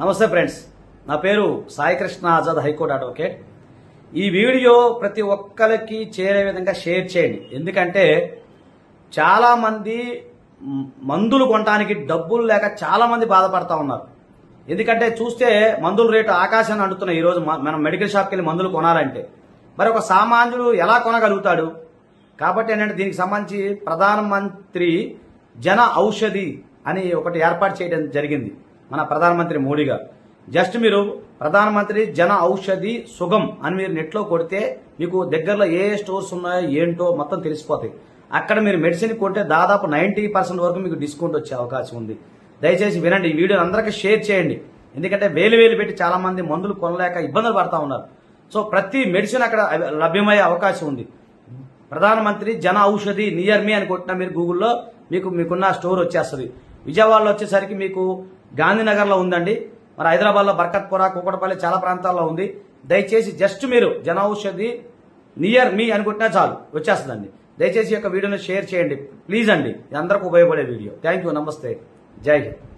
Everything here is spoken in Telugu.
నమస్తే ఫ్రెండ్స్. నా పేరు Saikrishna Azad high court advocate. ఈ వీడియో ప్రతి ఒక్కరికి చేరే విధంగా షేర్ చేయండి. ఎందుకంటే చాలామంది మందులు కొనడానికి డబ్బులు లేక చాలామంది బాధపడతా ఉన్నారు. ఎందుకంటే చూస్తే మందుల రేటు ఆకాశాన్ని అంటున్నాయి ఈరోజు మనం మెడికల్ షాప్కి వెళ్ళి మందులు కొనాలంటే. మరి ఒక సామాన్యుడు ఎలా కొనగలుగుతాడు? కాబట్టి ఏంటంటే దీనికి సంబంధించి ప్రధానమంత్రి జన ఔషధి అని ఒకటి ఏర్పాటు చేయడం జరిగింది. మన ప్రధానమంత్రి మోడీ గారు. జస్ట్ మీరు ప్రధానమంత్రి జన ఔషధి సుగం అని మీరు నెట్లో కొడితే మీకు దగ్గరలో ఏ స్టోర్స్ ఉన్నాయో ఏంటో మొత్తం తెలిసిపోతాయి. అక్కడ మీరు మెడిసిన్ కొంటే దాదాపు నైంటీ పర్సెంట్ వరకు మీకు డిస్కౌంట్ వచ్చే అవకాశం ఉంది. దయచేసి వినండి ఈ వీడియో అందరికీ షేర్ చేయండి. ఎందుకంటే వేలు వేలు పెట్టి చాలా మంది మందులు కొనలేక ఇబ్బందులు పడతా ఉన్నారు. సో ప్రతి మెడిసిన్ అక్కడ లభ్యమయ్యే అవకాశం ఉంది. ప్రధానమంత్రి జన ఔషధి నియర్ మీ అని కొట్టినా మీరు గూగుల్లో మీకు మీకున్న స్టోర్ వచ్చేస్తుంది. విజయవాడలో వచ్చేసరికి మీకు గాంధీనగర్లో ఉందండి. మరి హైదరాబాద్లో బర్కత్పుర కూకటపల్లి చాలా ప్రాంతాల్లో ఉంది. దయచేసి జస్ట్ మీరు జనౌషధి నియర్ మీ అనుకుంటున్నా చాలు. వచ్చేస్తుందండి. దయచేసి యొక్క వీడియోని షేర్ చేయండి. ప్లీజ్ అండి. ఇది ఉపయోగపడే వీడియో. Thank you. నమస్తే. జై హింద్.